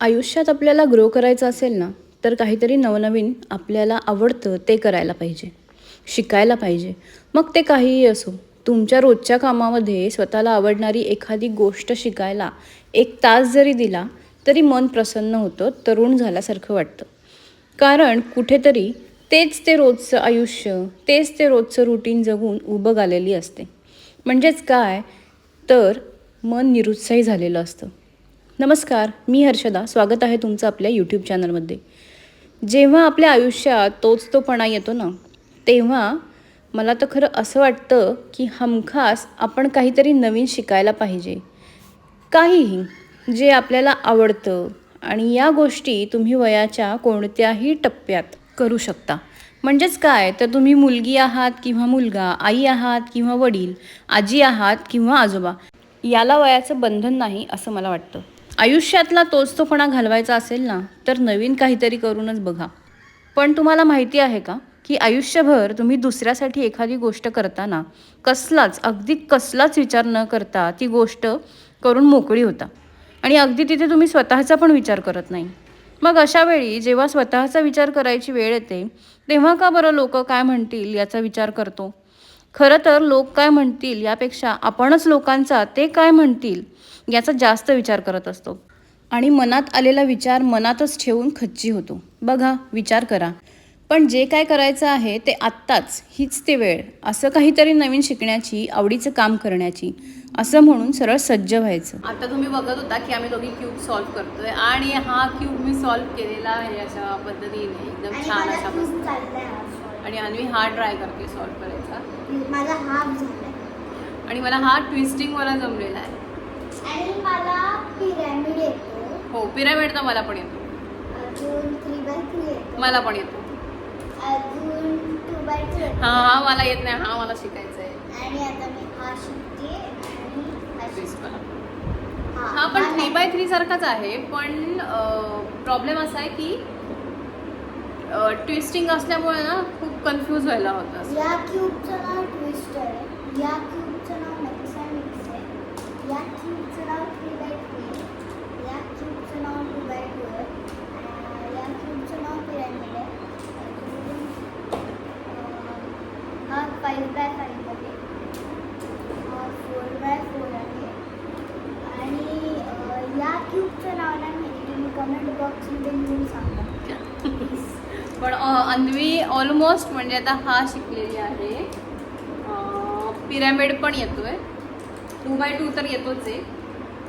आयुष्यात आपल्याला ग्रो करायचं असेल ना तर काहीतरी नवनवीन आपल्याला आवडतं ते करायला पाहिजे शिकायला पाहिजे. मग ते काहीही असो तुमच्या रोजच्या कामामध्ये स्वतःला आवडणारी एखादी गोष्ट शिकायला एक तास जरी दिला तरी मन प्रसन्न होतं तरुण झाल्यासारखं वाटतं. कारण कुठेतरी तेच ते रोजचं आयुष्य तेच ते रोजचं रुटीन जगून उभं आलेली असते. म्हणजेच काय? तर मन निरुत्साही झालेलं असतं. नमस्कार मी हर्षदा. स्वागत आहे तुमचं आपल्या यूट्यूब चॅनलमध्ये जेव्हा आपल्या आयुष्यात तोच तोपणा येतो ना तेव्हा मला तर खरं असं वाटतं की हमखास आपण काहीतरी नवीन शिकायला पाहिजे. काहीही जे आपल्याला आवडतं आणि या गोष्टी तुम्ही वयाच्या कोणत्याही टप्प्यात करू शकता. म्हणजेच काय? तर तुम्ही मुलगी आहात किंवा मुलगा आई आहात किंवा वडील आजी आहात किंवा आजोबा याला वयाचं बंधन नाही असं मला वाटतं. आयुष्यातला तोच तोपणा घालवायचा असेल ना तर नवीन काहीतरी करूनच बघा. पण तुम्हाला माहिती आहे का की आयुष्यभर तुम्ही दुसऱ्यासाठी एखादी गोष्ट करताना कसलाच अगदी कसलाच विचार न करता ती गोष्ट करून मोकळी होता. आणि अगदी तिथे तुम्ही स्वतःचा पण विचार करत नाही. मग अशा वेळी जेव्हा स्वतःचा विचार करायची वेळ येते तेव्हा का बरं लोक काय म्हणतील याचा विचार करतो? खरं तर लोक काय म्हणतील यापेक्षा आपणच लोकांचा ते काय म्हणतील याचा जास्त विचार करत असतो. आणि मनात आलेला विचार मनातच ठेवून खच्ची होतो. बघा विचार करा. पण जे काय करायचं आहे ते आत्ताच हीच ते वेळ. असं काहीतरी नवीन शिकण्याची आवडीचं काम करण्याची. असं म्हणून सरळ सज्ज व्हायचं. आता तुम्ही बघत होता की आम्ही दोघी क्यूब सॉल्व्ह करतोय आणि हा क्यूब मी सॉल्व्ह केलेला आहे अशा पद्धतीने. एकदम छान शॉट. आणि अन्वी हा ट्राय करते सॉल्व्ह करायचा माझा हाफ झालाय. आणि मला हा ट्विस्टिंग मला जमलेला आहे. आणि मला पिरॅमिड येतो. हो पिरामिड तर मला पण येतो. अजून थ्री बाय थ्री येतो. मला पण येतो. अजून टू बाय टू येतो. हा हा मला येत नाही. हा मला शिकायचा आहे आणि आता मी हा शिकते आणि हा शिकते. हा पण थ्री. बाय थ्री सारखाच आहे पण प्रॉब्लेम असा आहे की ट्विस्टिंग असल्यामुळे ना खूप कन्फ्यूज व्हायला होतं या क्यूबचं नाव ट्विस्टर आहे या क्यूबचं नाव नेक्सा मिक्स आहे या क्यूबचं नाव थ्री बाय थ्री आहे या क्यूबचं नाव टू बाय टू आहे अं, या क्यूबचं नाव पिरॅमिड आहे अजून, अं, हा फाईव्ह बाय फाईव्ह आहे हा फोर बाय फोर आहे आणि अं, नाव नाही माहिती तुम्ही कमेंट बॉक्समध्ये लिहून सांगा. पण अन्वी ऑलमोस्ट म्हणजे आता हा शिकलेली आहे. पिरॅमिड पण येतोय. टू बाय टू तर येतोच आहे.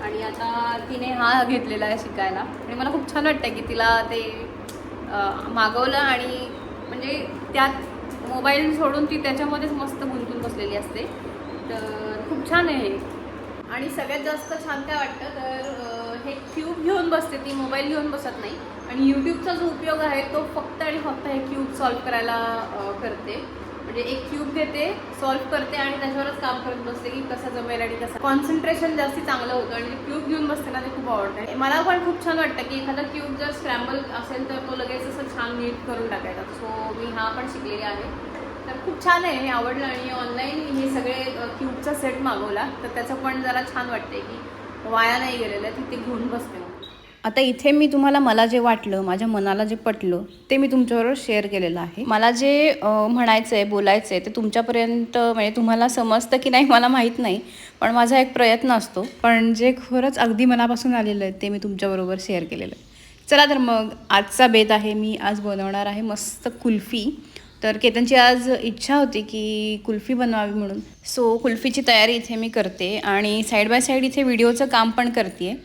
आणि आता तिने हा घेतलेला आहे शिकायला. आणि मला खूप छान वाटतं की तिला ते मागवलं आणि म्हणजे त्यात मोबाईल सोडून ती त्याच्यामध्येच मस्त गुंतून बसलेली असते. तर खूप छान आहे आणि सगळ्यात जास्त छान काय वाटतं तर हे क्यूब घेऊन बसते ती मोबाईल घेऊन बसत नाही. आणि यूट्यूबचा जो उपयोग आहे तो फक्त आणि फक्त हे क्यूब सॉल्व्ह करायला करते. म्हणजे एक क्यूब घेते सॉल्व्ह करते आणि त्याच्यावरच काम करत बसते की कसं जमेल आणि कसं कॉन्सन्ट्रेशन जास्ती चांगलं होतं आणि क्यूब घेऊन बसते ना ते खूप आवडतं. मला पण खूप छान वाटतं की एखादा क्यूब जर स्क्रॅम्बल असेल तर तो लगेच असं छान नीट करून टाकायचा. सो मी हा पण शिकलेली आहे. तर खूप छान आहे हे आवडलं आणि ऑनलाईन हे सगळे क्यूबचा सेट मागवला. तर त्याचं पण जरा छान वाटते की वाया नाही गेलेलं आहे तिथे घेऊन बसते आता इथे मी तुम्हाला मला जे वाटलं माझ्या मनाला जे पटलं ते मी तुमच्याबरोबर शेअर केलेलं आहे. मला जे म्हणायचं आहे बोलायचं आहे ते तुमच्यापर्यंत म्हणजे तुम्हाला समजतं की नाही मला माहीत नाही पण माझा एक प्रयत्न असतो. पण जे खरंच अगदी मनापासून आलेलं आहे ते मी तुमच्याबरोबर शेअर केलेलं आहे. चला तर मग आजचा बेत आहे मी आज बनवणार आहे मस्त कुल्फी. तर केतनची आज इच्छा होती की कुल्फी बनवावी म्हणून. सो कुल्फीची तयारी इथे मी करते आणि साईड बाय साईड इथे व्हिडिओचं काम पण करते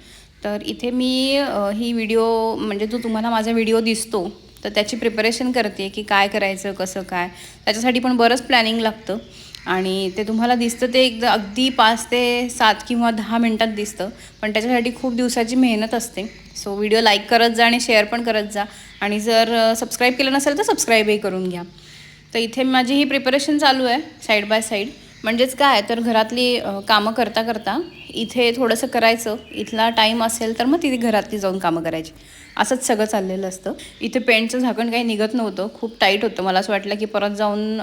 तर इथे मी ही व्हिडिओ म्हणजे जो तुम्हाला माझा व्हिडिओ दिसतो तर त्याची प्रिपरेशन करते की काय करायचं कसं काय. त्याच्यासाठी पण बरंच प्लॅनिंग लागतं. आणि ते तुम्हाला दिसतं ते एकदा अगदी पाच ते सात किंवा दहा मिनटात दिसतं. पण त्याच्यासाठी खूप दिवसाची मेहनत असते. सो व्हिडिओ लाईक करत जा आणि शेअर पण करत जा. आणि जर सबस्क्राईब केलं नसेल तर सबस्क्राईबही करून घ्या. तर इथे माझी ही प्रिपरेशन चालू आहे साईड बाय साईड म्हणजेच काय तर घरातली कामं करता करता इथे थोडंसं करायचं इथला टाईम असेल तर मग तिथे घरातली जाऊन कामं करायची. असंच सगळं चाललेलं असतं. इथे पेंटचं झाकण काही निघत नव्हतं खूप टाईट होतं. मला असं वाटलं की परत जाऊन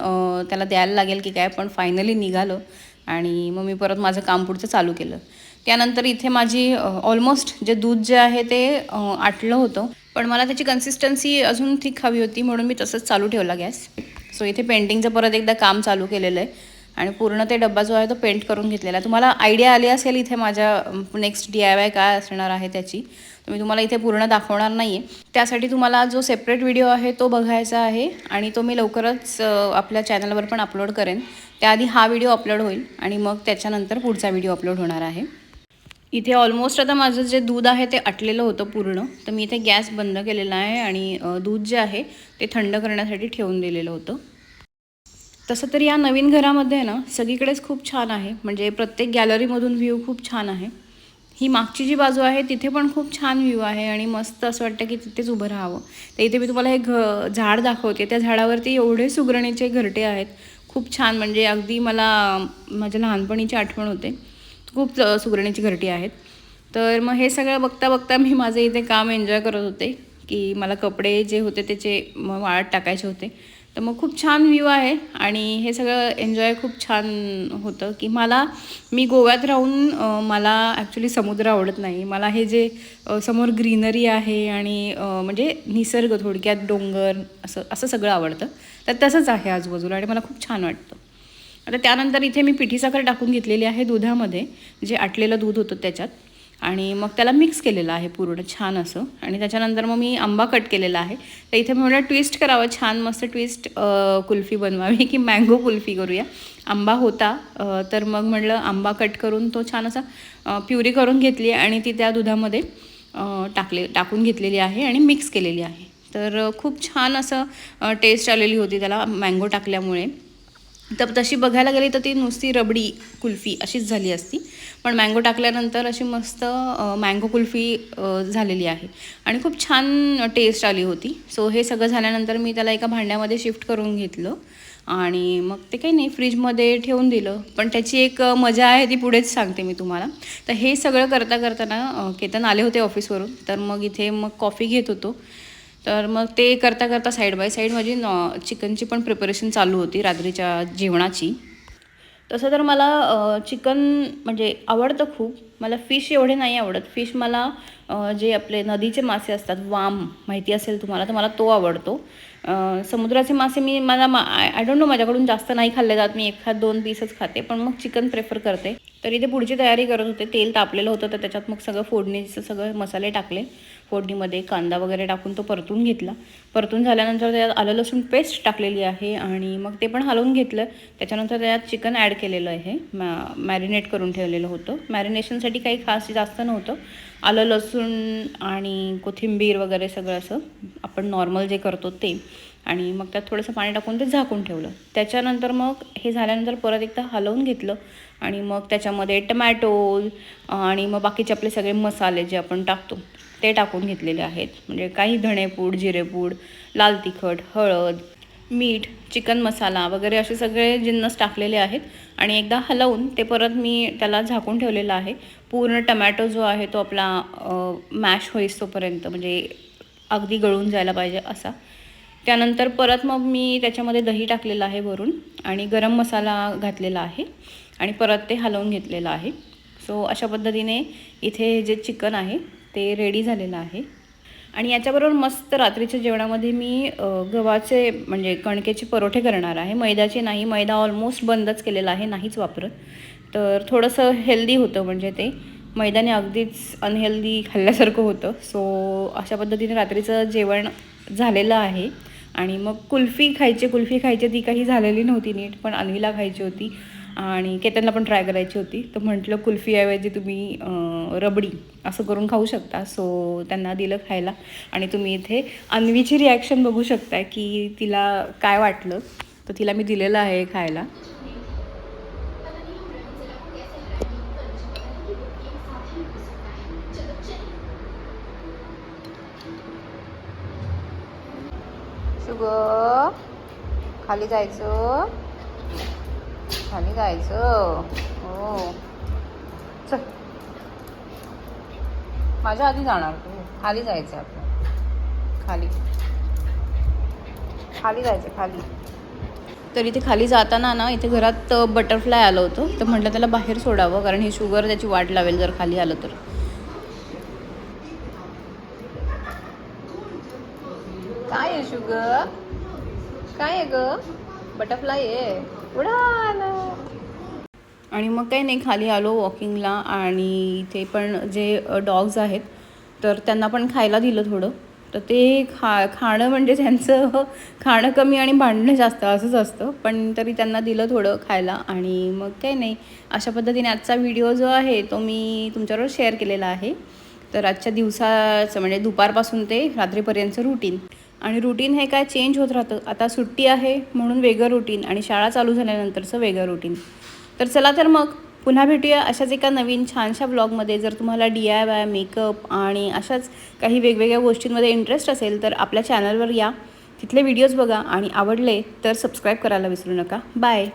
त्याला द्यायला लागेल की काय पण फायनली निघालं आणि मग मी परत माझं काम पुढचं चालू केलं. त्यानंतर इथे माझी ऑलमोस्ट जे दूध जे आहे ते आटलं होतं. पण मला त्याची कन्सिस्टन्सी अजून ठीक हवी होती म्हणून मी तसंच चालू ठेवला गॅस. सो इथे पेंटिंगचं परत एकदा काम चालू केलेलं आहे. आणि पूर्ण ते डब्बा जो आहे तो पेंट करून घेतलेला आहे. तुम्हाला आयडिया आली असेल इथे माझ्या नेक्स्ट डी आय वाय काय असणार आहे त्याची तर मी तुम्हाला इथे पूर्ण दाखवणार नाही आहे त्यासाठी तुम्हाला जो सेपरेट व्हिडिओ आहे तो बघायचा आहे आणि तो मी लवकरच आपल्या चॅनलवर पण अपलोड करेन. त्याआधी हा व्हिडिओ अपलोड होईल आणि मग त्याच्यानंतर पुढचा व्हिडिओ अपलोड होणार आहे. इथे ऑलमोस्ट आता माझं जे दूध आहे ते आटलेलं होतं पूर्ण. तर मी इथे गॅस बंद केलेला आहे आणि दूध जे आहे ते थंड करण्यासाठी ठेवून दिलेलं होतं. तसं तर या नवीन घरामध्ये ना सगळीकडेच खूप छान आहे. म्हणजे प्रत्येक गॅलरीमधून व्ह्यू खूप छान आहे. ही मागची जी बाजू आहे तिथे पण खूप छान व्ह्यू आहे आणि मस्त असं वाटतं की तिथेच उभं राहावं. तर इथे मी तुम्हाला हे घ झाड दाखवते. त्या झाडावरती एवढे सुगरणीचे घरटे आहेत. खूप छान म्हणजे अगदी मला माझ्या लहानपणीची आठवण होते. खूप सुगरणीची घरटी आहेत. तर मग हे सगळं बघता बघता मी माझं इथे काम एन्जॉय करत होते की मला कपडे जे होते त्याचे मग वाळत टाकायचे होते. तर मग खूप छान व्ह्यू आहे आणि हे सगळं एन्जॉय खूप छान होतं की मला मी गोव्यात राहून मला ॲक्च्युली समुद्र आवडत नाही. मला हे जे समोर ग्रीनरी आहे आणि म्हणजे निसर्ग थोडक्यात डोंगर असं असं सगळं आवडतं. तर तसंच आहे आजूबाजूला आणि मला खूप छान वाटतं. आता त्यानंतर इथे मी पिठी साखर टाकून घेतलेली आहे दुधामध्ये जे आटलेलं दूध होतं त्याच्यात. आणि मग त्याला मिक्स केलेलं आहे पूर्ण छान असं. आणि त्याच्यानंतर मग मी आंबा कट केलेला आहे. तर इथे मी म्हटलं ट्विस्ट करावं छान मस्त ट्विस्ट कुल्फी बनवावी की मँगो कुल्फी करूया. आंबा होता तर मग म्हटलं आंबा कट करून तो छान असा प्युरी करून घेतली आणि ती त्या दुधामध्ये टाकले टाकून घेतलेली आहे आणि मिक्स केलेली आहे. तर खूप छान असं टेस्ट आलेली होती त्याला मँगो टाकल्यामुळे. तर तशी बघायला गेली तर ती नुसती रबडी कुल्फी अशीच झाली असती. पण मँगो टाकल्यानंतर अशी मस्त मँगो कुल्फी झालेली आहे. आणि खूप छान टेस्ट आली होती. सो हे सगळं झाल्यानंतर मी त्याला एका भांड्यामध्ये शिफ्ट करून घेतलं. आणि मग ते काही नाही फ्रीजमध्ये ठेवून दिलं. पण त्याची एक मजा आहे ती पुढेच सांगते मी तुम्हाला. तर हे सगळं करता करताना केतन आले होते ऑफिसवरून तर मग इथे मग कॉफी घेत होतो. तर मग ते करता करता साईड बाय साईड माझी नॉ चिकनची पण प्रिपरेशन चालू होती रात्रीच्या जेवणाची. तसं तर मला चिकन म्हणजे आवडतं खूप. मला फिश एवढे नाही आवडत. फिश मला जे आपले नदीचे मासे असतात वाम माहिती असेल तुम्हाला तर मला तो आवडतो. समुद्राचे मासे मी मला मा आय डोंट नो माझ्याकडून जास्त नाही खाल्ले जात. मी एखाद दोन पीसच खाते पण मग चिकन प्रेफर करते. तर इथे पुढची तयारी करत होते. तेल तापलेलं होतं तर त्याच्यात मग सगळं फोडणीचं सगळं मसाले टाकले. फोडणीमध्ये कांदा वगैरे टाकून तो परतून घेतला. परतून झाल्यानंतर त्यात आलं लसूण पेस्ट टाकलेली आहे आणि मग ते पण हलवून घेतलं. त्याच्यानंतर त्यात चिकन ॲड केलेलं आहे. मॅ मॅरिनेट करून ठेवलेलं होतं. मॅरिनेशनसाठी काही खास जास्त नव्हतं. आलं लसूण आणि कोथिंबीर वगैरे सगळं असं आपण नॉर्मल जे करतो ते. आणि मग त्यात थोडंसं पाणी टाकून ते झाकून ठेवलं. त्याच्यानंतर मग हे झाल्यानंतर परत एकदा हलवून घेतलं. आणि मग त्याच्यामध्ये टमॅटो आणि मग बाकीचे आपले सगळे मसाले जे आपण टाकतो ते टाकून घेतलेले आहेत. म्हणजे काही धणेपूड जिरेपूड लाल तिखट हळद मीठ चिकन मसाला वगैरे असे सगळे जिन्नस टाकलेले आहेत. आणि एकदा हलवून ते परत मी त्याला झाकून ठेवलेलं आहे. पूर्ण टमॅटो जो आहे तो आपला मॅश होईस तोपर्यंत म्हणजे अगदी गळून जायला पाहिजे असा. त्यानंतर परत मग मी त्याच्यामध्ये दही टाकलेलं आहे वरून आणि गरम मसाला घातलेला आहे आणि परत ते हलवून घेतलेलं आहे. सो अशा पद्धतीने इथे जे चिकन आहे ते रेडी झालेलं आहे. आणि याच्याबरोबर मस्त रात्रीच्या जेवणामध्ये मी गव्हाचे म्हणजे कणकेचे परोठे करणार आहे. मैद्याचे नाही मैदा ऑलमोस्ट बंदच केलेला आहे नाहीच वापरत. तर थोडंसं हेल्दी होतं म्हणजे ते. मैदाने अगदीच अनहेल्दी खाल्ल्यासारखं होतं. सो अशा पद्धतीने रात्रीचं जेवण झालेलं आहे. आणि मग कुल्फी खायची कुल्फी खायची ती काही झालेली नव्हती नीट पण अन्वीला खायची होती. आणि केतनला पण ट्राय करायची होती. तर म्हटलं कुल्फीऐवजी तुम्ही रबडी असं करून खाऊ शकता. सो त्यांना दिलं खायला. आणि तुम्ही इथे अन्वीची रिॲक्शन बघू शकता की तिला काय वाटलं. तर तिला मी दिलेलं आहे खायला. शुगर खाली जायचं. खाली जायचं. हो. चल. माझ्या आधी जाणार तू. खाली जायचं आपलं. खाली. खाली जायचं खाली. तर इथे खाली जाताना ना इथे घरात बटरफ्लाय आलं होतं. तर म्हटलं त्याला बाहेर सोडावं कारण हे शुगर त्याची वाट लावेल जर खाली आलं तर. काय आहे शुगर काय आहे ग? बटरफ्लाय आहे. उडान आणि मग काही नाही खाली आलो वॉकिंगला आणि इथे पण जे डॉग्स आहेत तर त्यांना पण खायला दिलं थोडं. तर ते खा खाणं म्हणजे त्यांचं हो, खाणं कमी आणि भांडणं जास्त असंच असतं. पण तरी त्यांना दिलं थोडं खायला आणि मग काही नाही. अशा पद्धतीने आजचा व्हिडिओ जो आहे तो मी तुमच्याबरोबर शेअर केलेला आहे. तर आजच्या दिवसाचं म्हणजे दुपारपासून ते रात्रीपर्यंतचं रुटीन आणि रुटीन हे काय चेंज होत राहतं? आता सुट्टी आहे म्हणून वेगळं रुटीन आणि शाळा चालू झाल्यानंतरचं वेगळं रुटीन तर चला तर मग पुन्हा भेटूया अशाच एका नवीन छानशा ब्लॉगमध्ये जर तुम्हाला डी आय वाय मेकअप आणि अशाच काही वेगवेगळ्या गोष्टींमध्ये इंटरेस्ट असेल तर आपल्या चॅनलवर या. तिथले व्हिडिओज बघा आणि आवडले तर सबस्क्राईब करायला विसरू नका. बाय